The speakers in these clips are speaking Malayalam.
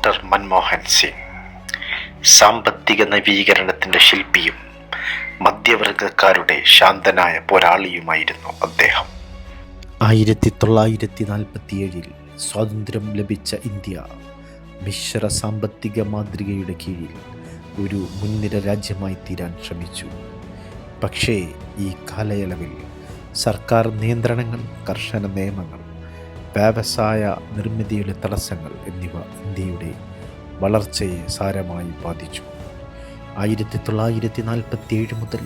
ഡോക്ടർ മൻമോഹൻ സിംഗ്. സാമ്പത്തിക നവീകരണത്തിന്റെ ശില്പിയും മധ്യവർഗക്കാരുടെ ശാന്തനായ പോരാളിയുമായിരുന്നു അദ്ദേഹം. ആയിരത്തി തൊള്ളായിരത്തി നാൽപ്പത്തിയേഴിൽ സ്വാതന്ത്ര്യം ലഭിച്ച ഇന്ത്യ മിശ്ര സാമ്പത്തിക മാതൃകയുടെ കീഴിൽ ഒരു മുൻനിര രാജ്യമായി തീരാൻ ശ്രമിച്ചു. പക്ഷേ ഈ കാലയളവിൽ സർക്കാർ നിയന്ത്രണങ്ങൾ കർശന നിയമങ്ങൾ വ്യവസായ നിർമ്മിതിയുടെ തടസ്സങ്ങൾ എന്നിവ ഇന്ത്യയുടെ വളർച്ചയെ സാരമായി ബാധിച്ചു. ആയിരത്തി തൊള്ളായിരത്തി നാൽപ്പത്തി ഏഴ് മുതൽ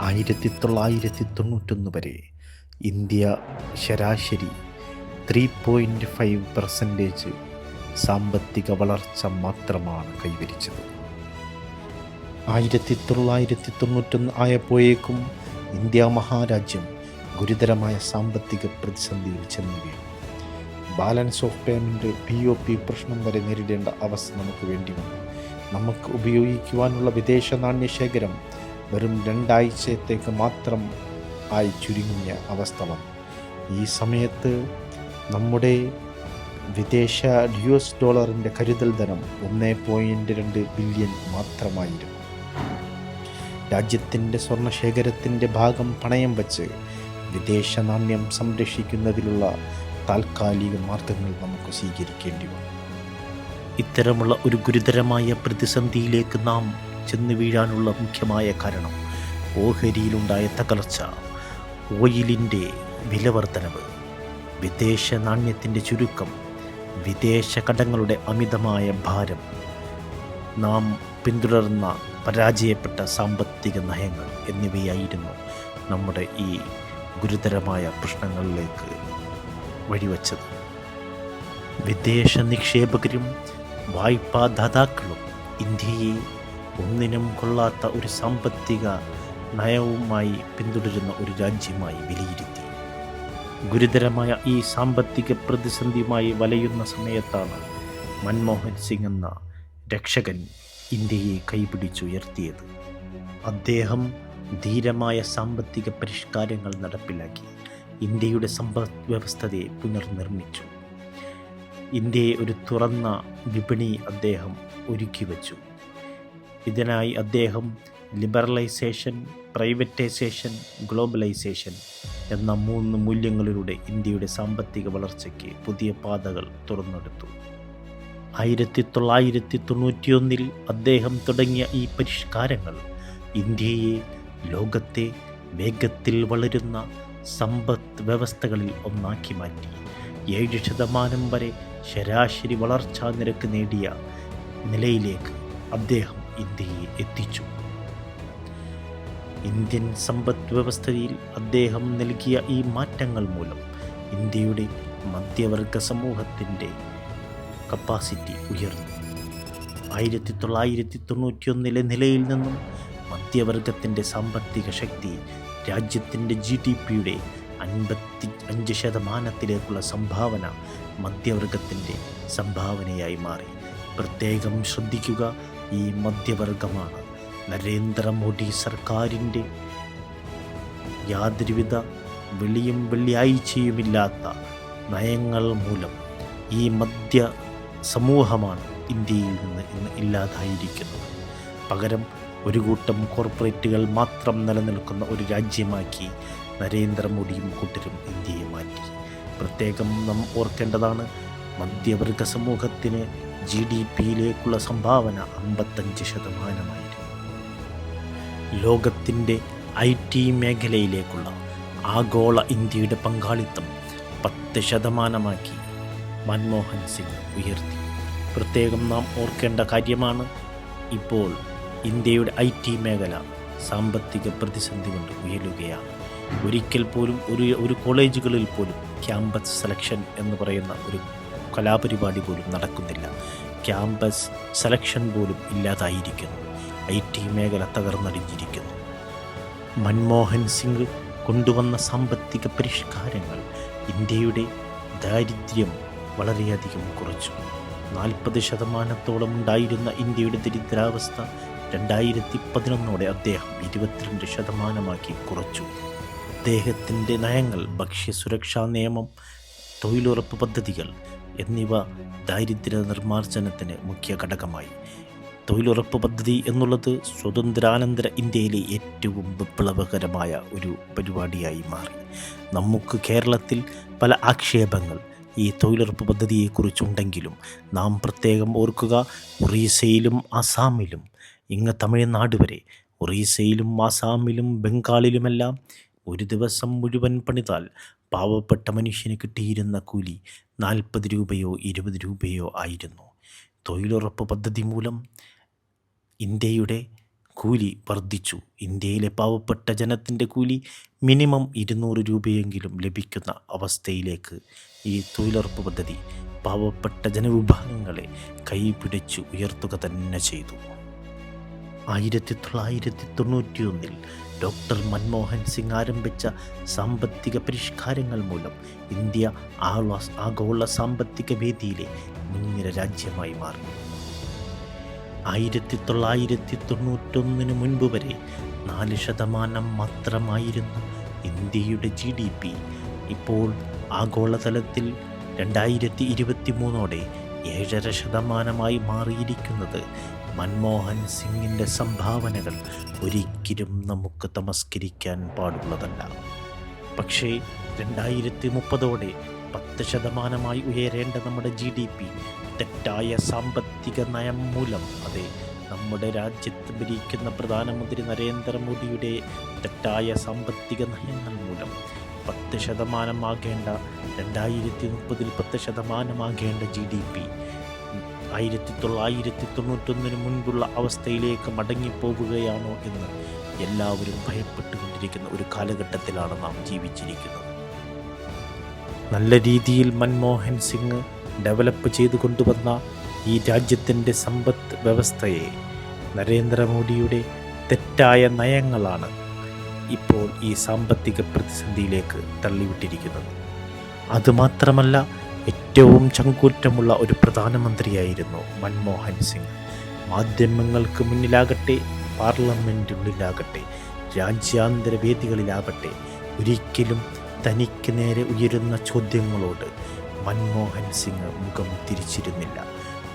ആയിരത്തി തൊള്ളായിരത്തി തൊണ്ണൂറ്റൊന്ന് വരെ ഇന്ത്യ ശരാശരി ത്രീ പോയിന്റ് ഫൈവ് പെർസെന്റേജ് സാമ്പത്തിക വളർച്ച മാത്രമാണ് കൈവരിച്ചത്. ആയിരത്തി തൊള്ളായിരത്തി തൊണ്ണൂറ്റൊന്ന് ആയപ്പോഴേക്കും ഇന്ത്യ മഹാരാജ്യം ഗുരുതരമായ സാമ്പത്തിക പ്രതിസന്ധിയിൽ ചെന്നു വീണു balance of payment P O P പ്രശ്നം വരെ നേരിടേണ്ട അവസ്ഥ നമുക്ക് വേണ്ടി വന്നു. നമുക്ക് ഉപയോഗിക്കുവാനുള്ള വിദേശ നാണ്യശേഖരം വെറും രണ്ടാഴ്ചത്തേക്ക് മാത്രം ആയി ചുരുങ്ങിയ അവസ്ഥ വന്നു. ഈ സമയത്ത് നമ്മുടെ വിദേശ യു എസ് ഡോളറിന്റെ കരുതൽ ധനം ഒന്ന് പോയിന്റ് രണ്ട് ബില്യൺ മാത്രമായിരുന്നു. രാജ്യത്തിന്റെ സ്വർണശേഖരത്തിന്റെ ഭാഗം പണയം വച്ച് വിദേശ നാണ്യം സംരക്ഷിക്കുന്നതിലുള്ള താൽക്കാലിക മാർഗങ്ങൾ നമുക്ക് സ്വീകരിക്കേണ്ടി വന്നു. ഇത്തരമുള്ള ഒരു ഗുരുതരമായ പ്രതിസന്ധിയിലേക്ക് നാം ചെന്ന് വീഴാനുള്ള മുഖ്യമായ കാരണം ഓഹരിയിലുണ്ടായ തകർച്ച ഓയിലിന്റെ വിലവർദ്ധനവ് വിദേശ നാണ്യത്തിന്റെ ചുരുക്കം വിദേശ കടങ്ങളുടെ അമിതമായ ഭാരം നാം പിന്തുടർന്ന പരാജയപ്പെട്ട സാമ്പത്തിക നയങ്ങൾ എന്നിവയായിരുന്നു നമ്മുടെ ഈ ഗുരുതരമായ പ്രശ്നങ്ങളിലേക്ക് വഴിവെച്ചത്. വിദേശ നിക്ഷേപകരും വായ്പാദാതാക്കളും ഇന്ത്യയെ ഒന്നിനും കൊള്ളാത്ത ഒരു സാമ്പത്തിക നയവുമായി പിന്തുടരുന്ന ഒരു രാജ്യമായി വിലയിരുത്തി. ഗുരുതരമായ ഈ സാമ്പത്തിക പ്രതിസന്ധിയുമായി വലയുന്ന സമയത്താണ് മൻമോഹൻ സിംഗ് എന്ന രക്ഷകൻ ഇന്ത്യയെ കൈപിടിച്ചുയർത്തിയത്. അദ്ദേഹം ധീരമായ സാമ്പത്തിക പരിഷ്കാരങ്ങൾ നടപ്പിലാക്കി. ഇന്ത്യയുടെ സമ്പദ് വ്യവസ്ഥതയെ പുനർനിർമ്മിച്ചു. ഇന്ത്യയെ ഒരു തുറന്ന വിപണി അദ്ദേഹം ഒരുക്കി വച്ചു. ഇതിനായി അദ്ദേഹം ലിബറലൈസേഷൻ പ്രൈവറ്റൈസേഷൻ ഗ്ലോബലൈസേഷൻ എന്ന മൂന്ന് മൂല്യങ്ങളിലൂടെ ഇന്ത്യയുടെ സാമ്പത്തിക വളർച്ചയ്ക്ക് പുതിയ പാതകൾ തുറന്നെടുത്തു. ആയിരത്തി തൊള്ളായിരത്തി തൊണ്ണൂറ്റിയൊന്നിൽ അദ്ദേഹം തുടങ്ങിയ ഈ പരിഷ്കാരങ്ങൾ ഇന്ത്യയെ ലോകത്തെ വേഗത്തിൽ വളരുന്ന സമ്പദ് വ്യവസ്ഥകളിൽ ഒന്നാക്കി മാറ്റി. ഏഴ് ശതമാനം വരെ ശരാശരി വളർച്ചാ നിരക്ക് നേടിയ നിലയിലേക്ക് അദ്ദേഹം ഇന്ത്യയെ എത്തിച്ചു. ഇന്ത്യൻ സമ്പദ് വ്യവസ്ഥയിൽ അദ്ദേഹം നൽകിയ ഈ മാറ്റങ്ങൾ മൂലം ഇന്ത്യയുടെ മധ്യവർഗ സമൂഹത്തിന്റെ കപ്പാസിറ്റി ഉയർന്നു. ആയിരത്തി തൊള്ളായിരത്തി തൊണ്ണൂറ്റിയൊന്നിലെ നിലയിൽ നിന്നും മധ്യവർഗത്തിന്റെ സാമ്പത്തിക ശക്തി രാജ്യത്തിന്റെ ജി ഡി പിയുടെ അൻപത്തി അഞ്ച് ശതമാനത്തിലേക്കുള്ള സംഭാവന മധ്യവർഗത്തിന്റെ സംഭാവനയായി മാറി. പ്രത്യേകം ശ്രദ്ധിക്കുക ഈ മധ്യവർഗമാണ് നരേന്ദ്രമോദി സർക്കാരിന്റെ യാതൊരുവിധ വെളിയും വെള്ളിയാഴ്ചയുമില്ലാത്ത നയങ്ങൾ മൂലം ഈ മധ്യ സമൂഹമാണ് ഇന്ത്യയിൽ നിന്ന് ഇന്ന് ഇല്ലാതായിരിക്കുന്നത്. പകരം ഒരു കൂട്ടം കോർപ്പറേറ്റുകൾ മാത്രം നിലനിൽക്കുന്ന ഒരു രാജ്യമാക്കി നരേന്ദ്രമോദിയും കൂട്ടരും ഇന്ത്യയെ മാറ്റി. പ്രത്യേകം നാം ഓർക്കേണ്ടതാണ് മധ്യവർഗ സമൂഹത്തിന് ജി ഡി പിയിലേക്കുള്ള സംഭാവന അമ്പത്തഞ്ച് ശതമാനമായിരുന്നു. ലോകത്തിന്റെ ഐ ടി മേഖലയിലേക്കുള്ള ആഗോള ഇന്ത്യയുടെ പങ്കാളിത്തം പത്ത് ശതമാനമാക്കി മൻമോഹൻ സിംഗ് ഉയർത്തി. പ്രത്യേകം നാം ഓർക്കേണ്ട കാര്യമാണ് ഇപ്പോൾ ഇന്ത്യയുടെ ഐ ടി മേഖല സാമ്പത്തിക പ്രതിസന്ധി കൊണ്ട് ഉയരുകയാണ്. ഒരിക്കൽ പോലും ഒരു ഒരു കോളേജുകളിൽ പോലും ക്യാമ്പസ് സെലക്ഷൻ എന്ന് പറയുന്ന ഒരു കലാപരിപാടി പോലും നടക്കുന്നില്ല. ക്യാമ്പസ് സെലക്ഷൻ പോലും ഇല്ലാതായിരിക്കുന്നു. ഐ ടി മേഖല തകർന്നടിഞ്ഞിരിക്കുന്നു. മൻമോഹൻ സിംഗ് കൊണ്ടുവന്ന സാമ്പത്തിക പരിഷ്കാരങ്ങൾ ഇന്ത്യയുടെ ദാരിദ്ര്യം വളരെയധികം കുറച്ചു. നാൽപ്പത് ശതമാനത്തോളം ഉണ്ടായിരുന്ന ഇന്ത്യയുടെ ദരിദ്രാവസ്ഥ രണ്ടായിരത്തി പതിനൊന്നോടെ അദ്ദേഹം ഇരുപത്തിരണ്ട് ശതമാനമാക്കി കുറച്ചു. അദ്ദേഹത്തിന്റെ നയങ്ങൾ ഭക്ഷ്യസുരക്ഷാ നിയമം തൊഴിലുറപ്പ് പദ്ധതികൾ എന്നിവ ദാരിദ്ര്യ നിർമ്മാർജനത്തിന് മുഖ്യ ഘടകമായി. തൊഴിലുറപ്പ് പദ്ധതി എന്നുള്ളത് സ്വതന്ത്രാനന്തര ഇന്ത്യയിലെ ഏറ്റവും വിപ്ലവകരമായ ഒരു പരിപാടിയായി മാറി. നമുക്ക് കേരളത്തിൽ പല ആക്ഷേപങ്ങൾ ഈ തൊഴിലുറപ്പ് പദ്ധതിയെക്കുറിച്ചുണ്ടെങ്കിലും നാം പ്രത്യേകം ഓർക്കുക ഒറീസയിലും ആസാമിലും ഇങ്ങ് തമിഴ്നാട് വരെ. ഒറീസയിലും ആസാമിലും ബംഗാളിലുമെല്ലാം ഒരു ദിവസം മുഴുവൻ പണിതാൽ പാവപ്പെട്ട മനുഷ്യന് കിട്ടിയിരുന്ന കൂലി നാൽപ്പത് രൂപയോ ഇരുപത് രൂപയോ ആയിരുന്നു. തൊഴിലുറപ്പ് പദ്ധതി മൂലം ഇന്ത്യയുടെ കൂലി വർദ്ധിച്ചു. ഇന്ത്യയിലെ പാവപ്പെട്ട ജനത്തിന്റെ കൂലി മിനിമം ഇരുന്നൂറ് രൂപയെങ്കിലും ലഭിക്കുന്ന അവസ്ഥയിലേക്ക് ഈ തൊഴിലുറപ്പ് പദ്ധതി പാവപ്പെട്ട ജനവിഭാഗങ്ങളെ കൈപിടിച്ച് ഉയർത്തുക തന്നെ ചെയ്തു. ആയിരത്തി തൊള്ളായിരത്തി തൊണ്ണൂറ്റിയൊന്നിൽ ഡോക്ടർ മൻമോഹൻ സിംഗ് ആരംഭിച്ച സാമ്പത്തിക പരിഷ്കാരങ്ങൾ മൂലം ഇന്ത്യ ആള ആഗോള സാമ്പത്തിക വേദിയിലെ മുൻനിര രാജ്യമായി മാറി. ആയിരത്തി തൊള്ളായിരത്തി തൊണ്ണൂറ്റൊന്നിന് മുൻപ് വരെ നാല് ശതമാനം മാത്രമായിരുന്ന ഇന്ത്യയുടെ ജി ഡി പി ഇപ്പോൾ ആഗോളതലത്തിൽ രണ്ടായിരത്തി ഇരുപത്തി മൂന്നോടെ ഏഴര ശതമാനമായി മാറിയിരിക്കുന്നത് മൻമോഹൻ സിംഗിന്റെ സംഭാവനകൾ ഒരിക്കലും നമുക്ക് തമസ്കരിക്കാൻ പാടുള്ളതല്ല. പക്ഷേ രണ്ടായിരത്തി മുപ്പതോടെ പത്ത് ശതമാനമായി ഉയരേണ്ട നമ്മുടെ ജി ഡി പി തെറ്റായ സാമ്പത്തിക നയം മൂലം അതെ നമ്മുടെ രാജ്യത്ത് ഭരിക്കുന്ന പ്രധാനമന്ത്രി നരേന്ദ്രമോദിയുടെ തെറ്റായ സാമ്പത്തിക നയങ്ങൾ മൂലം പത്ത് ശതമാനമാകേണ്ട രണ്ടായിരത്തി മുപ്പതിൽ പത്ത് ശതമാനമാകേണ്ട ജി ഡി പി ആയിരത്തി തൊള്ളായിരത്തി തൊണ്ണൂറ്റൊന്നിന് മുൻപുള്ള അവസ്ഥയിലേക്ക് മടങ്ങിപ്പോവുകയാണോ എന്ന് എല്ലാവരും ഭയപ്പെട്ടുകൊണ്ടിരിക്കുന്ന ഒരു കാലഘട്ടത്തിലാണ് നാം ജീവിച്ചിരിക്കുന്നത്. നല്ല രീതിയിൽ മൻമോഹൻ സിംഗ് ഡെവലപ്പ് ചെയ്തു കൊണ്ടുവന്ന ഈ രാജ്യത്തിന്റെ സമ്പദ് വ്യവസ്ഥയെ നരേന്ദ്രമോദിയുടെ തെറ്റായ നയങ്ങളാണ് ഇപ്പോൾ ഈ സാമ്പത്തിക പ്രതിസന്ധിയിലേക്ക് തള്ളിവിട്ടിരിക്കുന്നത്. അതുമാത്രമല്ല ഏറ്റവും ചങ്കൂറ്റമുള്ള ഒരു പ്രധാനമന്ത്രിയായിരുന്നു മൻമോഹൻ സിംഗ്. മാധ്യമങ്ങൾക്ക് മുന്നിലാകട്ടെ പാർലമെന്റിനുള്ളിലാകട്ടെ രാജ്യാന്തര വേദികളിലാകട്ടെ ഒരിക്കലും തനിക്ക് നേരെ ഉയരുന്ന ചോദ്യങ്ങളോട് മൻമോഹൻ സിംഗ് മുഖം തിരിച്ചിരുന്നില്ല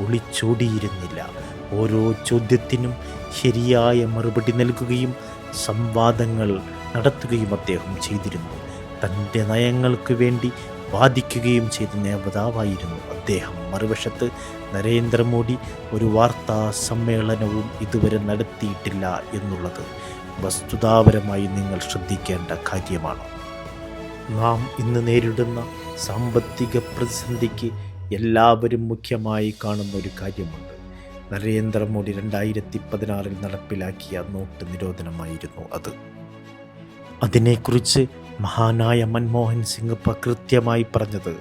ഒളിച്ചോടിയിരുന്നില്ല. ഓരോ ചോദ്യത്തിനും ശരിയായ മറുപടി നൽകുകയും സംവാദങ്ങൾ നടത്തുകയും അദ്ദേഹം ചെയ്തിരുന്നു. തന്റെ നയങ്ങൾക്ക് വേണ്ടി വാദിക്കുകയും ചെയ്ത നേതാവായിരുന്നു അദ്ദേഹം. മറുവശത്ത് നരേന്ദ്രമോദി ഒരു വാർത്താ സമ്മേളനവും ഇതുവരെ നടത്തിയിട്ടില്ല എന്നുള്ളത് വസ്തുതാപരമായി നിങ്ങൾ ശ്രദ്ധിക്കേണ്ട കാര്യമാണ്. നാം ഇന്ന് നേരിടുന്ന സാമ്പത്തിക പ്രതിസന്ധിക്ക് എല്ലാവരും മുഖ്യമായി കാണുന്ന ഒരു കാര്യമുണ്ട്. നരേന്ദ്രമോദി രണ്ടായിരത്തി പതിനാറിൽ നടപ്പിലാക്കിയ നോട്ട് നിരോധനമായിരുന്നു അത്. അതിനെക്കുറിച്ച് മഹാനായ മൻമോഹൻ സിംഗ് കൃത്യമായി പറഞ്ഞത്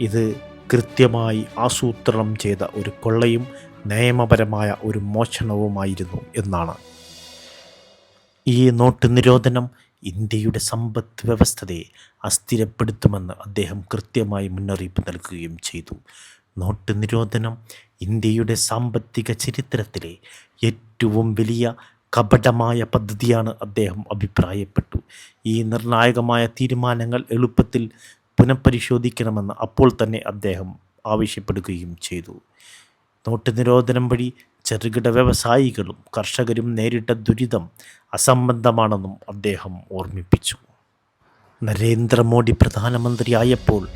ഇത് കൃത്യമായി ആസൂത്രണം ചെയ്ത ഒരു കൊള്ളയും നിയമപരമായ ഒരു മോഷണവുമായിരുന്നു എന്നാണ്. ഈ നോട്ട് നിരോധനം ഇന്ത്യയുടെ സമ്പദ് വ്യവസ്ഥതയെ അസ്ഥിരപ്പെടുത്തുമെന്ന് അദ്ദേഹം കൃത്യമായി മുന്നറിയിപ്പ് നൽകുകയും ചെയ്തു. നോട്ട് നിരോധനം ഇന്ത്യയുടെ സാമ്പത്തിക ചരിത്രത്തിലെ ഏറ്റവും വലിയ കപടമായ പദ്ധതിയാണ് അദ്ദേഹം അഭിപ്രായപ്പെട്ടു. ഈ നിർണായകമായ തീരുമാനങ്ങൾ എളുപ്പത്തിൽ പുനഃപരിശോധിക്കണമെന്ന് അപ്പോൾ തന്നെ അദ്ദേഹം ആവശ്യപ്പെടുകയും ചെയ്തു. നോട്ട് നിരോധനം വഴി ചെറുകിട വ്യവസായികളും കർഷകരും നേരിട്ട ദുരിതം അസംബന്ധമാണെന്നും അദ്ദേഹം ഓർമ്മിപ്പിച്ചു. നരേന്ദ്രമോദി പ്രധാനമന്ത്രിയായപ്പോൾ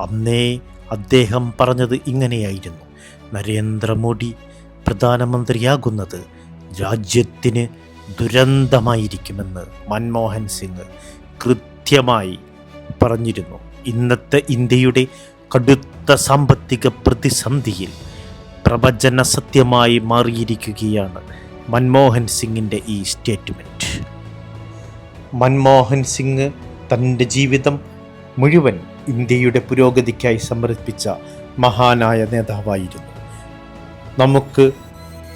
അന്നേ അദ്ദേഹം പറഞ്ഞത് ഇങ്ങനെയായിരുന്നു. നരേന്ദ്രമോദി പ്രധാനമന്ത്രിയാകുന്നത് രാജ്യത്തിന് ദുരന്തമായിരിക്കുമെന്ന് മൻമോഹൻ സിംഗ് കൃത്യമായി പറഞ്ഞിരുന്നു. ഇന്നത്തെ ഇന്ത്യയുടെ കടുത്ത സാമ്പത്തിക പ്രതിസന്ധിയിൽ പ്രവചന സത്യമായി മാറിയിരിക്കുകയാണ് മൻമോഹൻ സിംഗിന്റെ ഈ സ്റ്റേറ്റ്മെന്റ്. മൻമോഹൻ സിംഗ് തന്റെ ജീവിതം മുഴുവൻ ഇന്ത്യയുടെ പുരോഗതിക്കായി സമർപ്പിച്ച മഹാനായ നേതാവായിരുന്നു. നമുക്ക്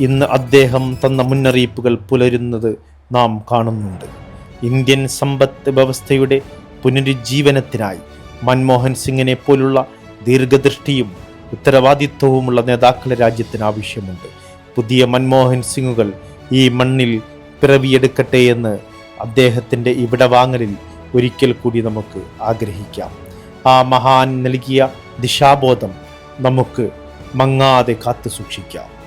ഇന്ന് അദ്ദേഹം തന്ന മുന്നറിയിപ്പുകൾ പുലരുന്നത് നാം കാണുന്നുണ്ട്. ഇന്ത്യൻ സമ്പത്ത് വ്യവസ്ഥയുടെ പുനരുജ്ജീവനത്തിനായി മൻമോഹൻ സിംഗിനെ പോലുള്ള ദീർഘദൃഷ്ടിയും ഉത്തരവാദിത്വവുമുള്ള നേതാക്കളെ രാജ്യത്തിന് ആവശ്യമുണ്ട്. പുതിയ മൻമോഹൻ സിംഗുകൾ ഈ മണ്ണിൽ പിറവിയെടുക്കട്ടെ എന്ന് അദ്ദേഹത്തിന്റെ ഇവിടെ വാങ്ങലിൽ ഒരിക്കൽ കൂടി നമുക്ക് ആഗ്രഹിക്കാം. ആ മഹാൻ നൽകിയ ദിശാബോധം നമുക്ക് മങ്ങാതെ കാത്തു സൂക്ഷിക്കാം